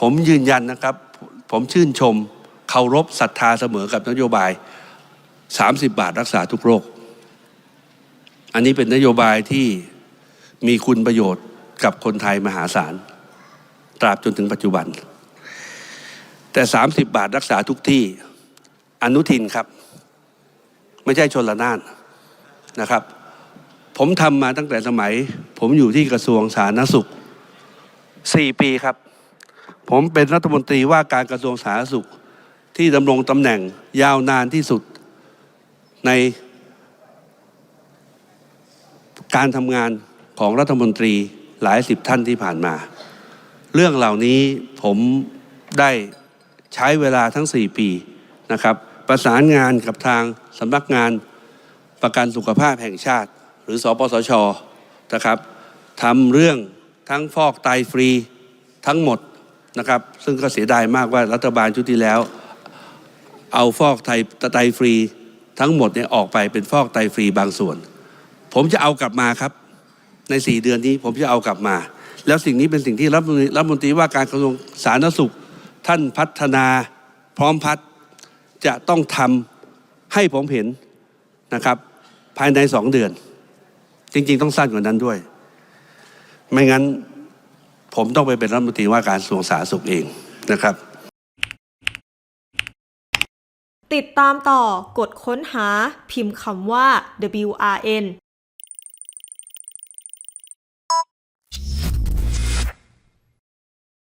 ผมยืนยันนะครับ ผมชื่นชมเคารพศรัทธาเสมอกับนโยบาย 30 บาทรักษาทุกโรค อันนี้เป็นนโยบายที่มีคุณประโยชน์กับคนไทยมหาศาล ตราบจนถึงปัจจุบัน แต่ 30 บาทรักษาทุกที่อนุทินครับ ไม่ใช่ชนละนานนะครับ ผมทำมาตั้งแต่สมัย ผมอยู่ที่กระทรวงสาธารณสุข 4 ปีครับ ผมเป็นรัฐมนตรีว่าการกระทรวงสาธารณสุขที่ดำรงตำแหน่งยาวนานที่สุดในการทำงานของรัฐมนตรีหลายสิบท่านที่ผ่านมา เรื่องเหล่านี้ผมได้ใช้เวลาทั้ง 4 ปีนะครับ ประสานงานกับทางสำนักงานประกันสุขภาพแห่งชาติ หรือสปสชนะครับทำเรื่องทั้งฟอกไตฟรีทั้งหมด นะครับ ซึ่งก็เสียดายมากว่ารัฐบาลชุดที่แล้ว เอาฟอกไตไตฟรีทั้งหมดเนี่ยออกไปเป็นฟอกไตฟรีบางส่วน ผมจะเอากลับมาครับ ใน 4 เดือนนี้ผมจะเอากลับมา แล้วสิ่งนี้เป็นสิ่งที่รัฐมนตรีรัฐมนตรีว่าการกระทรวงสาธารณสุข ท่านพัฒนาพร้อมพัฒน์จะต้องทำให้ผมเห็นนะครับ ภายในสองเดือน จริง ๆ ต้องสั้นกว่านั้นด้วย ไม่งั้น ผมต้องไปเป็นรัฐมนตรีว่าการกระทรวงสาธารณสุขเองนะครับ ติดตามต่อกดค้นหาพิมพ์คำว่า WRN